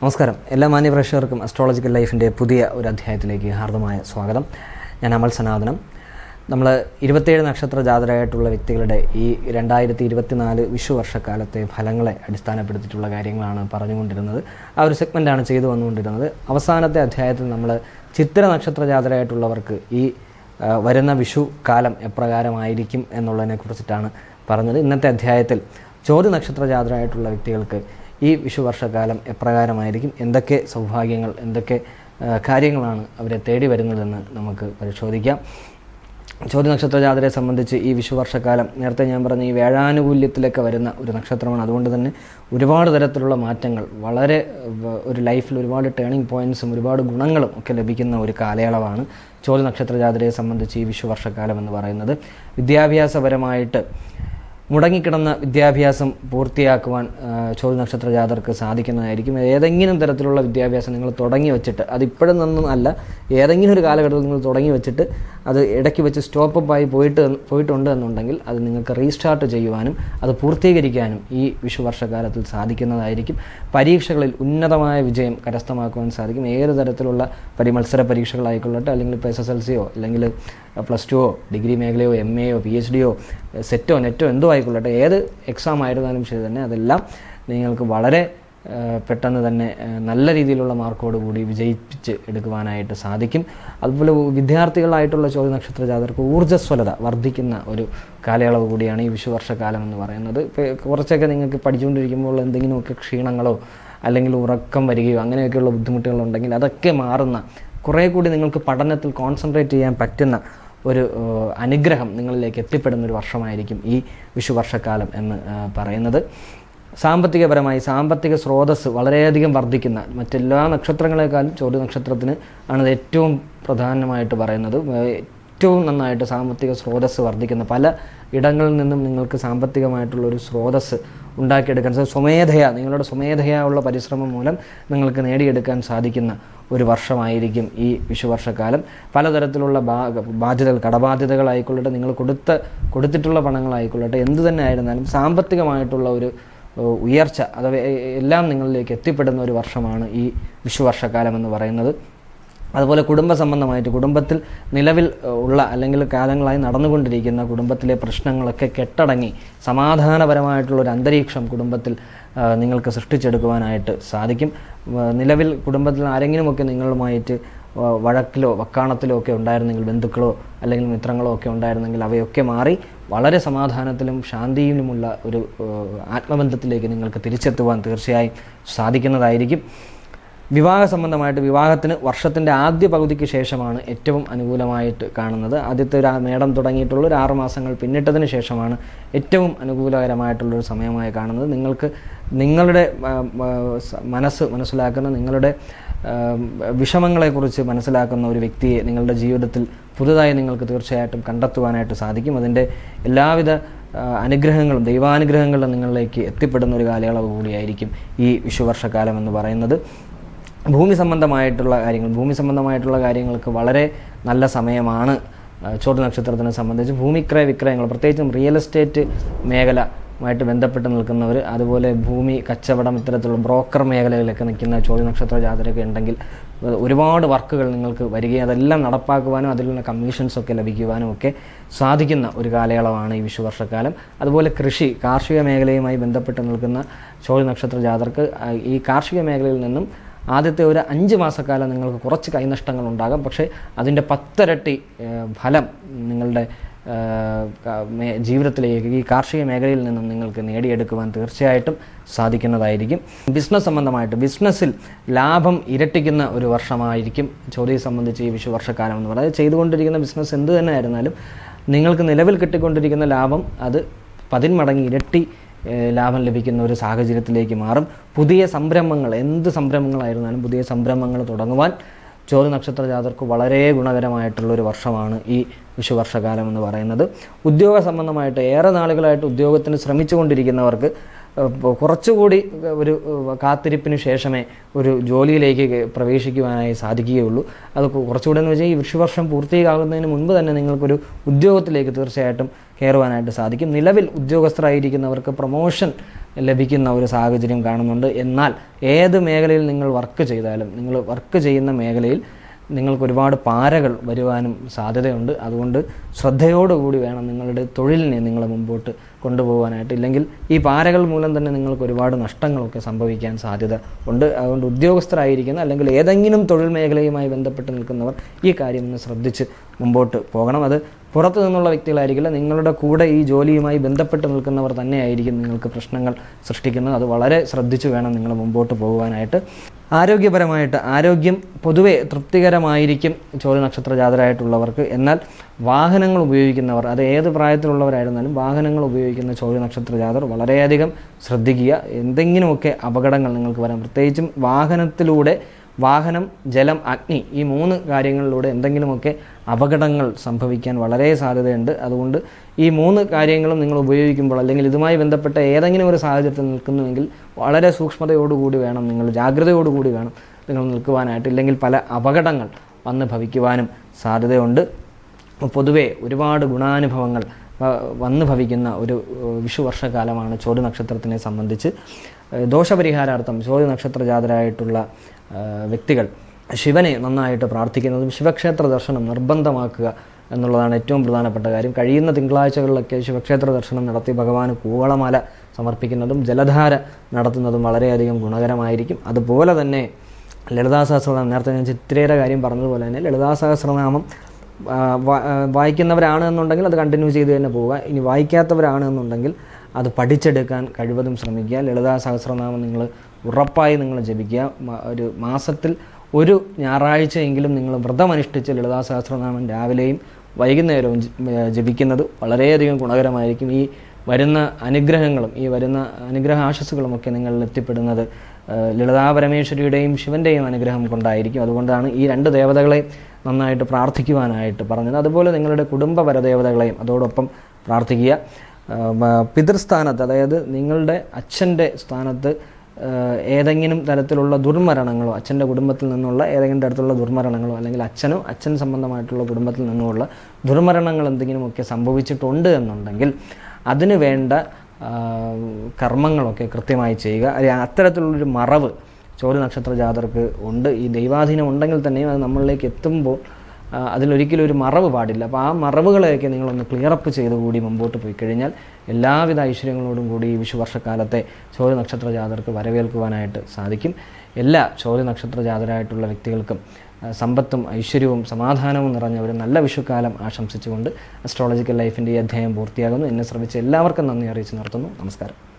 നമസ്കാരം. എല്ലാ മാന്യ പ്രേക്ഷകർക്കും അസ്ട്രോളജിക്കൽ ലൈഫിന്റെ പുതിയ ഒരു അധ്യായത്തിലേക്ക് ഹാർദമായ സ്വാഗതം. ഞാൻ അമൽ സനാതനം. നമ്മൾ ഇരുപത്തേഴ് നക്ഷത്ര ജാതരായിട്ടുള്ള വ്യക്തികളുടെ ഈ രണ്ടായിരത്തി ഇരുപത്തിനാല് വിഷു വർഷക്കാലത്തെ ഫലങ്ങളെ അടിസ്ഥാനപ്പെടുത്തിയിട്ടുള്ള കാര്യങ്ങളാണ് പറഞ്ഞുകൊണ്ടിരുന്നത്. ആ ഒരു സെഗ്മെന്റാണ് ചെയ്തു വന്നുകൊണ്ടിരുന്നത്. അവസാനത്തെ അധ്യായത്തിൽ നമ്മൾ ചിത്ര നക്ഷത്ര ജാതരായിട്ടുള്ളവർക്ക് ഈ വരുന്ന വിഷു കാലം എപ്രകാരമായിരിക്കും എന്നുള്ളതിനെ കുറിച്ചിട്ടാണ് പറഞ്ഞത്. ഇന്നത്തെ അധ്യായത്തിൽ ചോദ്യ നക്ഷത്ര ജാതരായിട്ടുള്ള വ്യക്തികൾക്ക് ഈ വിഷുവർഷകാലം എപ്രകാരമായിരിക്കും? എന്തൊക്കെ സൗഭാഗ്യങ്ങൾ എന്തൊക്കെ കാര്യങ്ങളാണ് അവരെ തേടി വരുന്നതെന്ന് നമുക്ക് പരിശോധിക്കാം. ചോദ്യ നക്ഷത്ര ജാതരെ സംബന്ധിച്ച് ഈ വിഷുവർഷക്കാലം നേരത്തെ ഞാൻ പറഞ്ഞ ഈ വേഴാനുകൂല്യത്തിലൊക്കെ വരുന്ന ഒരു നക്ഷത്രമാണ്. അതുകൊണ്ട് തന്നെ ഒരുപാട് തരത്തിലുള്ള മാറ്റങ്ങൾ വളരെ ഒരു ലൈഫിൽ ഒരുപാട് ടേണിംഗ് പോയിന്റ്സും ഒരുപാട് ഗുണങ്ങളും ഒക്കെ ലഭിക്കുന്ന ഒരു കാലയളവാണ് ചോദ്യ നക്ഷത്ര ജാതരയെ സംബന്ധിച്ച് ഈ വിഷുവർഷക്കാലം എന്ന് പറയുന്നത്. വിദ്യാഭ്യാസപരമായിട്ട് മുടങ്ങിക്കിടന്ന വിദ്യാഭ്യാസം പൂർത്തിയാക്കുവാൻ ചോദ്യ നക്ഷത്ര ജാതർക്ക് സാധിക്കുന്നതായിരിക്കും. ഏതെങ്കിലും തരത്തിലുള്ള വിദ്യാഭ്യാസം നിങ്ങൾ തുടങ്ങി വെച്ചിട്ട് അതിപ്പോഴും നിന്നും അല്ല ഏതെങ്കിലും ഒരു കാലഘട്ടത്തിൽ നിങ്ങൾ തുടങ്ങി വെച്ചിട്ട് അത് ഇടയ്ക്ക് വെച്ച് സ്റ്റോപ്പ് ആയി പോയിട്ട് പോയിട്ടുണ്ട് എന്നുണ്ടെങ്കിൽ അത് നിങ്ങൾക്ക് റീസ്റ്റാർട്ട് ചെയ്യുവാനും അത് പൂർത്തീകരിക്കാനും ഈ വിഷുവർഷകാലത്തിൽ സാധിക്കുന്നതായിരിക്കും. പരീക്ഷകളിൽ ഉന്നതമായ വിജയം കരസ്ഥമാക്കുവാൻ സാധിക്കും. ഏത് തരത്തിലുള്ള പരി മത്സര പരീക്ഷകളായിക്കൊള്ളട്ടെ അല്ലെങ്കിൽ ഇപ്പോൾ എസ് എസ് എൽ സിയോ അല്ലെങ്കിൽ പ്ലസ് ടുവോ ഡിഗ്രി മേഖലയോ എം എയോ പി എച്ച് ഡിയോ സെറ്റോ നെറ്റോ എന്തോ ആയിക്കൊള്ളട്ടെ ഏത് എക്സാം ആയിരുന്നാലും ശരി തന്നെ അതെല്ലാം നിങ്ങൾക്ക് വളരെ പെട്ടെന്ന് തന്നെ നല്ല രീതിയിലുള്ള മാർക്കോട് കൂടി വിജയിപ്പിച്ച് എടുക്കുവാനായിട്ട് സാധിക്കും. അതുപോലെ വിദ്യാർത്ഥികളായിട്ടുള്ള ചോദ്യ നക്ഷത്ര ജാതർക്ക് ഊർജസ്വലത വർദ്ധിക്കുന്ന ഒരു കാലയളവ് കൂടിയാണ് ഈ വിഷു വർഷക്കാലം എന്ന് പറയുന്നത്. കുറച്ചൊക്കെ നിങ്ങൾക്ക് പഠിച്ചുകൊണ്ടിരിക്കുമ്പോൾ എന്തെങ്കിലുമൊക്കെ ക്ഷീണങ്ങളോ അല്ലെങ്കിൽ ഉറക്കം വരികയോ അങ്ങനെയൊക്കെയുള്ള ബുദ്ധിമുട്ടുകളുണ്ടെങ്കിൽ അതൊക്കെ മാറുന്ന കുറേ കൂടി നിങ്ങൾക്ക് പഠനത്തിൽ കോൺസെൻട്രേറ്റ് ചെയ്യാൻ പറ്റുന്ന ഒരു അനുഗ്രഹം നിങ്ങളിലേക്ക് എത്തിപ്പെടുന്ന ഒരു വർഷമായിരിക്കും ഈ വിഷു വർഷക്കാലം എന്ന് പറയുന്നത്. സാമ്പത്തികപരമായി സാമ്പത്തിക സ്രോതസ്സ് വളരെയധികം വർദ്ധിക്കുന്ന മറ്റെല്ലാ നക്ഷത്രങ്ങളെക്കാളും ചോദ്യ നക്ഷത്രത്തിന് ആണ് ഏറ്റവും പ്രധാനമായിട്ട് പറയുന്നത്. ഏറ്റവും നന്നായിട്ട് സാമ്പത്തിക സ്രോതസ്സ് വർദ്ധിക്കുന്ന പല ഇടങ്ങളിൽ നിന്നും നിങ്ങൾക്ക് സാമ്പത്തികമായിട്ടുള്ള ഒരു സ്രോതസ്സ് ഉണ്ടാക്കിയെടുക്കാൻ സ്വമേധയാ നിങ്ങളുടെ സ്വമേധയാ ഉള്ള പരിശ്രമം മൂലം നിങ്ങൾക്ക് നേടിയെടുക്കാൻ സാധിക്കുന്ന ഒരു വർഷമായിരിക്കും ഈ വിഷുവർഷക്കാലം. പലതരത്തിലുള്ള ബാധ്യതകൾ കടബാധ്യതകളായിക്കൊള്ളട്ടെ നിങ്ങൾ കൊടുത്ത കൊടുത്തിട്ടുള്ള പണങ്ങളായിക്കൊള്ളട്ടെ എന്തു തന്നെ ആയിരുന്നാലും സാമ്പത്തികമായിട്ടുള്ള ഒരു ഉയർച്ച അഥവാ എല്ലാം നിങ്ങളിലേക്ക് എത്തിപ്പെടുന്ന ഒരു വർഷമാണ് ഈ വിഷുവർഷക്കാലം എന്ന് പറയുന്നത്. അതുപോലെ കുടുംബ സംബന്ധമായിട്ട് കുടുംബത്തിൽ നിലവിൽ ഉള്ള അല്ലെങ്കിൽ കാലങ്ങളായി നടന്നുകൊണ്ടിരിക്കുന്ന കുടുംബത്തിലെ പ്രശ്നങ്ങളൊക്കെ കെട്ടടങ്ങി സമാധാനപരമായിട്ടുള്ള ഒരു അന്തരീക്ഷം കുടുംബത്തിൽ നിങ്ങൾക്ക് സൃഷ്ടിച്ചെടുക്കുവാനായിട്ട് സാധിക്കും. നിലവിൽ കുടുംബത്തിൽ ആരെങ്കിലുമൊക്കെ നിങ്ങളുമായിട്ട് വഴക്കിലോ വക്കാണത്തിലോ ഒക്കെ ഉണ്ടായിരുന്നെങ്കിൽ ബന്ധുക്കളോ അല്ലെങ്കിൽ മിത്രങ്ങളോ ഒക്കെ ഉണ്ടായിരുന്നെങ്കിൽ അവയൊക്കെ മാറി വളരെ സമാധാനത്തിലും ശാന്തിയിലുമുള്ള ഒരു ആത്മബന്ധത്തിലേക്ക് നിങ്ങൾക്ക് തിരിച്ചെത്തുവാൻ തീർച്ചയായും സാധിക്കുന്നതായിരിക്കും. വിവാഹ സംബന്ധമായിട്ട് വിവാഹത്തിന് വർഷത്തിന്റെ ആദ്യ പകുതിക്ക് ശേഷമാണ് ഏറ്റവും അനുകൂലമായിട്ട് കാണുന്നത്. ആദ്യത്തെ ഒരു മേടം തുടങ്ങിയിട്ടുള്ള ഒരു ആറ് മാസങ്ങൾ പിന്നിട്ടതിന് ശേഷമാണ് ഏറ്റവും അനുകൂലകരമായിട്ടുള്ളൊരു സമയമായി കാണുന്നത്. നിങ്ങൾക്ക് നിങ്ങളുടെ മനസ്സ് മനസ്സിലാക്കുന്ന നിങ്ങളുടെ വിഷമങ്ങളെക്കുറിച്ച് മനസ്സിലാക്കുന്ന ഒരു വ്യക്തിയെ നിങ്ങളുടെ ജീവിതത്തിൽ പുതുതായി നിങ്ങൾക്ക് തീർച്ചയായിട്ടും കണ്ടെത്തുവാനായിട്ട് സാധിക്കും. അതിന്റെ എല്ലാവിധ അനുഗ്രഹങ്ങളും ദൈവാനുഗ്രഹങ്ങളും നിങ്ങളിലേക്ക് എത്തിപ്പെടുന്ന ഒരു കാലയളവ് കൂടിയായിരിക്കും ഈ വിഷുവർഷക്കാലം എന്ന് പറയുന്നത്. ഭൂമി സംബന്ധമായിട്ടുള്ള കാര്യങ്ങൾ ഭൂമി സംബന്ധമായിട്ടുള്ള കാര്യങ്ങൾക്ക് വളരെ നല്ല സമയമാണ് ചോട്ട് നക്ഷത്രത്തിനെ സംബന്ധിച്ച്. ഭൂമിക്രയ വിക്രയങ്ങൾ പ്രത്യേകിച്ചും റിയൽ എസ്റ്റേറ്റ് മേഖല മായിട്ട് ബന്ധപ്പെട്ട് നിൽക്കുന്നവർ അതുപോലെ ഭൂമി കച്ചവടം ഇത്തരത്തിലുള്ള ബ്രോക്കർ മേഖലയിലൊക്കെ നിൽക്കുന്ന ചോദ്യ നക്ഷത്ര ജാതരൊക്കെ ഉണ്ടെങ്കിൽ ഒരുപാട് വർക്കുകൾ നിങ്ങൾക്ക് വരികയും അതെല്ലാം നടപ്പാക്കുവാനും അതിലുള്ള കമ്മീഷൻസ് ഒക്കെ ലഭിക്കുവാനും ഒക്കെ സാധിക്കുന്ന ഒരു കാലയളവാണ് ഈ വിഷുവർഷക്കാലം. അതുപോലെ കൃഷി കാർഷിക മേഖലയുമായി ബന്ധപ്പെട്ട് നിൽക്കുന്ന ചോദ്യ നക്ഷത്ര ജാതർക്ക് ഈ കാർഷിക മേഖലയിൽ നിന്നും ആദ്യത്തെ ഒരു അഞ്ച് മാസക്കാലം നിങ്ങൾക്ക് കുറച്ച് കൈനഷ്ടങ്ങൾ ഉണ്ടാകും പക്ഷേ അതിന്റെ പത്തരട്ടി ഫലം നിങ്ങളുടെ ജീവിതത്തിലേക്ക് ഈ കാർഷിക മേഖലയിൽ നിന്നും നിങ്ങൾക്ക് നേടിയെടുക്കുവാൻ തീർച്ചയായിട്ടും സാധിക്കുന്നതായിരിക്കും. ബിസിനസ് സംബന്ധമായിട്ട് ബിസിനസ്സിൽ ലാഭം ഇരട്ടിക്കുന്ന ഒരു വർഷമായിരിക്കും ചോദ്യം സംബന്ധിച്ച് ഈ വിഷു വർഷക്കാലം എന്ന് പറയുന്നത്. ചെയ്തുകൊണ്ടിരിക്കുന്ന ബിസിനസ് എന്ത് തന്നെ ആയിരുന്നാലും നിങ്ങൾക്ക് നിലവിൽ കിട്ടിക്കൊണ്ടിരിക്കുന്ന ലാഭം അത് പതിന്മടങ്ങ് ഇരട്ടി ലാഭം ലഭിക്കുന്ന ഒരു സാഹചര്യത്തിലേക്ക് മാറും. പുതിയ സംരംഭങ്ങൾ എന്ത് സംരംഭങ്ങളായിരുന്നാലും പുതിയ സംരംഭങ്ങൾ തുടങ്ങുവാൻ ചോദ്യ നക്ഷത്ര ജാതർക്ക് വളരെ ഗുണകരമായിട്ടുള്ള ഒരു വർഷമാണ് ഈ വിഷുവർഷകാലം എന്ന് പറയുന്നത്. ഉദ്യോഗ സംബന്ധമായിട്ട് ഏറെ നാളുകളായിട്ട് ഉദ്യോഗത്തിന് ശ്രമിച്ചുകൊണ്ടിരിക്കുന്നവർക്ക് കുറച്ചുകൂടി ഒരു കാത്തിരിപ്പിന് ശേഷമേ ഒരു ജോലിയിലേക്ക് പ്രവേശിക്കുവാനായി സാധിക്കുകയുള്ളൂ. അത് കുറച്ചുകൂടെ എന്ന് വെച്ചാൽ ഈ വൃക്ഷവർഷം പൂർത്തിയാകുന്നതിന് മുൻപ് തന്നെ നിങ്ങൾക്കൊരു ഉദ്യോഗത്തിലേക്ക് തീർച്ചയായിട്ടും കയറുവാനായിട്ട് സാധിക്കും. നിലവിൽ ഉദ്യോഗസ്ഥരായിരിക്കുന്നവർക്ക് പ്രൊമോഷൻ ലഭിക്കുന്ന ഒരു സാഹചര്യം കാണുന്നുണ്ട്. എന്നാൽ ഏത് മേഖലയിൽ നിങ്ങൾ വർക്ക് ചെയ്താലും നിങ്ങൾ വർക്ക് ചെയ്യുന്ന മേഖലയിൽ നിങ്ങൾക്ക് ഒരുപാട് പാരകൾ വരുവാനും സാധ്യതയുണ്ട്. അതുകൊണ്ട് ശ്രദ്ധയോടുകൂടി വേണം നിങ്ങളുടെ തൊഴിലിനെ നിങ്ങൾ മുമ്പോട്ട് കൊണ്ടുപോകാനായിട്ട്. ഇല്ലെങ്കിൽ ഈ പാരകൾ മൂലം തന്നെ നിങ്ങൾക്ക് ഒരുപാട് നഷ്ടങ്ങളൊക്കെ സംഭവിക്കാൻ സാധ്യത ഉണ്ട്. അതുകൊണ്ട് ഉദ്യോഗസ്ഥരായിരിക്കുന്ന അല്ലെങ്കിൽ ഏതെങ്കിലും തൊഴിൽ മേഖലയുമായി ബന്ധപ്പെട്ട് നിൽക്കുന്നവർ ഈ കാര്യം ഒന്ന് ശ്രദ്ധിച്ച് മുമ്പോട്ട് പോകണം. അത് പുറത്തു നിന്നുള്ള വ്യക്തികളായിരിക്കില്ല നിങ്ങളുടെ കൂടെ ഈ ജോലിയുമായി ബന്ധപ്പെട്ട് നിൽക്കുന്നവർ തന്നെയായിരിക്കും നിങ്ങൾക്ക് പ്രശ്നങ്ങൾ സൃഷ്ടിക്കുന്നത്. അത് വളരെ ശ്രദ്ധിച്ചു വേണം നിങ്ങൾ മുമ്പോട്ട് പോകുവാനായിട്ട്. ആരോഗ്യപരമായിട്ട് ആരോഗ്യം പൊതുവെ തൃപ്തികരമായിരിക്കും ചോദ്യ നക്ഷത്ര ജാതരായിട്ടുള്ളവർക്ക് എന്നാൽ വാഹനങ്ങൾ ഉപയോഗിക്കുന്നവർ അത് ഏത് പ്രായത്തിലുള്ളവരായിരുന്നാലും വാഹനങ്ങൾ ഉപയോഗിക്കുന്ന ചോദ്യ നക്ഷത്ര ജാതർ വളരെയധികം ശ്രദ്ധിക്കുക. എന്തെങ്കിലുമൊക്കെ അപകടങ്ങൾ നിങ്ങൾക്ക് വരാം. പ്രത്യേകിച്ചും വാഹനത്തിലൂടെ വാഹനം ജലം അഗ്നി ഈ മൂന്ന് കാര്യങ്ങളിലൂടെ എന്തെങ്കിലുമൊക്കെ അപകടങ്ങൾ സംഭവിക്കാൻ വളരെ സാധ്യതയുണ്ട്. അതുകൊണ്ട് ഈ മൂന്ന് കാര്യങ്ങളും നിങ്ങൾ ഉപയോഗിക്കുമ്പോൾ അല്ലെങ്കിൽ ഇതുമായി ബന്ധപ്പെട്ട ഏതെങ്കിലും ഒരു സാഹചര്യത്തിൽ നിൽക്കുന്നുവെങ്കിൽ വളരെ സൂക്ഷ്മതയോടുകൂടി വേണം നിങ്ങൾ ജാഗ്രതയോടുകൂടി വേണം നിങ്ങൾ നിൽക്കുവാനായിട്ട്. ഇല്ലെങ്കിൽ പല അപകടങ്ങൾ വന്ന് ഭവിക്കുവാനും സാധ്യതയുണ്ട്. പൊതുവേ ഒരുപാട് ഗുണാനുഭവങ്ങൾ വന്നു ഭവിക്കുന്ന ഒരു വിഷുവർഷകാലമാണ് വിഷുവർഷക്കാലമാണ് ചോദ്യ നക്ഷത്രത്തിനെ സംബന്ധിച്ച്. ദോഷപരിഹാരാർത്ഥം ചോദ്യ നക്ഷത്ര ജാതരായിട്ടുള്ള വ്യക്തികൾ ശിവനെ നന്നായിട്ട് പ്രാർത്ഥിക്കുന്നതും ശിവക്ഷേത്ര ദർശനം നിർബന്ധമാക്കുക എന്നുള്ളതാണ് ഏറ്റവും പ്രധാനപ്പെട്ട കാര്യം. കഴിയുന്ന തിങ്കളാഴ്ചകളിലൊക്കെ ശിവക്ഷേത്ര ദർശനം നടത്തി ഭഗവാന് കൂവളമാല സമർപ്പിക്കുന്നതും ജലധാര നടത്തുന്നതും വളരെയധികം ഗുണകരമായിരിക്കും. അതുപോലെ തന്നെ ലളിതാ സഹസ്രനാമം നേരത്തെ ഞാൻ ചിത്രയുടെ കാര്യം പറഞ്ഞതുപോലെ തന്നെ ലളിതാ സഹസ്രനാമം വായിക്കുന്നവരാണ് എന്നുണ്ടെങ്കിൽ അത് കണ്ടിന്യൂ ചെയ്ത് തന്നെ പോവുക. ഇനി വായിക്കാത്തവരാണ് എന്നുണ്ടെങ്കിൽ അത് പഠിച്ചെടുക്കാൻ കഴിവതും ശ്രമിക്കുക. ലളിതാ സഹസ്രനാമം നിങ്ങൾ ഉറപ്പായി നിങ്ങൾ ജപിക്കുക. ഒരു മാസത്തിൽ ഒരു ഞായറാഴ്ചയെങ്കിലും നിങ്ങൾ വ്രതമനുഷ്ഠിച്ച് ലളിതാ സഹസ്രനാമം രാവിലെയും വൈകുന്നേരവും ജപിക്കുന്നത് വളരെയധികം ഗുണകരമായിരിക്കും. ഈ വരുന്ന അനുഗ്രഹങ്ങളും ഈ വരുന്ന അനുഗ്രഹ ആശസ്സുകളുമൊക്കെ നിങ്ങളിൽ എത്തിപ്പെടുന്നത് ലളിതാ പരമേശ്വരിയുടെയും ശിവന്റെയും അനുഗ്രഹം കൊണ്ടായിരിക്കും. അതുകൊണ്ടാണ് ഈ രണ്ട് ദേവതകളെ നന്നായിട്ട് പ്രാർത്ഥിക്കുവാനായിട്ട് പറഞ്ഞത്. അതുപോലെ നിങ്ങളുടെ കുടുംബ പരദേവതകളെയും അതോടൊപ്പം പ്രാർത്ഥിക്കുക. പിതൃസ്ഥാനത്ത് അതായത് നിങ്ങളുടെ അച്ഛന്റെ സ്ഥാനത്ത് ഏതെങ്കിലും തരത്തിലുള്ള ദുർമരണങ്ങളോ അച്ഛന്റെ കുടുംബത്തിൽ നിന്നുള്ള ഏതെങ്കിലും തരത്തിലുള്ള ദുർമരണങ്ങളോ അല്ലെങ്കിൽ അച്ഛനോ അച്ഛൻ സംബന്ധമായിട്ടുള്ള കുടുംബത്തിൽ നിന്നുമുള്ള ദുർമരണങ്ങൾ എന്തെങ്കിലുമൊക്കെ സംഭവിച്ചിട്ടുണ്ട് എന്നുണ്ടെങ്കിൽ അതിന് വേണ്ട കർമ്മങ്ങളൊക്കെ കൃത്യമായി ചെയ്യുക. അത് അത്തരത്തിലുള്ളൊരു മറവ് ചോദ്യ നക്ഷത്ര ജാതർക്ക് ഉണ്ട്. ഈ ദൈവാധീനം ഉണ്ടെങ്കിൽ തന്നെയും അത് നമ്മളിലേക്ക് എത്തുമ്പോൾ അതിലൊരിക്കലും ഒരു മറവ് പാടില്ല. അപ്പോൾ ആ മറവുകളെയൊക്കെ നിങ്ങളൊന്ന് ക്ലിയറപ്പ് ചെയ്ത് കൂടി മുമ്പോട്ട് പോയി കഴിഞ്ഞാൽ എല്ലാവിധ ഐശ്വര്യങ്ങളോടും കൂടി ഈ വിഷുവർഷക്കാലത്തെ ചോദ്യ നക്ഷത്ര ജാതർക്ക് വരവേൽക്കുവാനായിട്ട് സാധിക്കും. എല്ലാ ചോദ്യ നക്ഷത്ര ജാതരായിട്ടുള്ള വ്യക്തികൾക്കും സമ്പത്തും ഐശ്വര്യവും സമാധാനവും നിറഞ്ഞ ഒരു നല്ല വിഷുക്കാലം ആശംസിച്ചുകൊണ്ട് അസ്ട്രോളജിക്കൽ ലൈഫിന്റെ ഈ അധ്യായം പൂർത്തിയാകുന്നു. എന്നെ ശ്രമിച്ച എല്ലാവർക്കും നന്ദി അറിയിച്ച് നിർത്തുന്നു. നമസ്കാരം.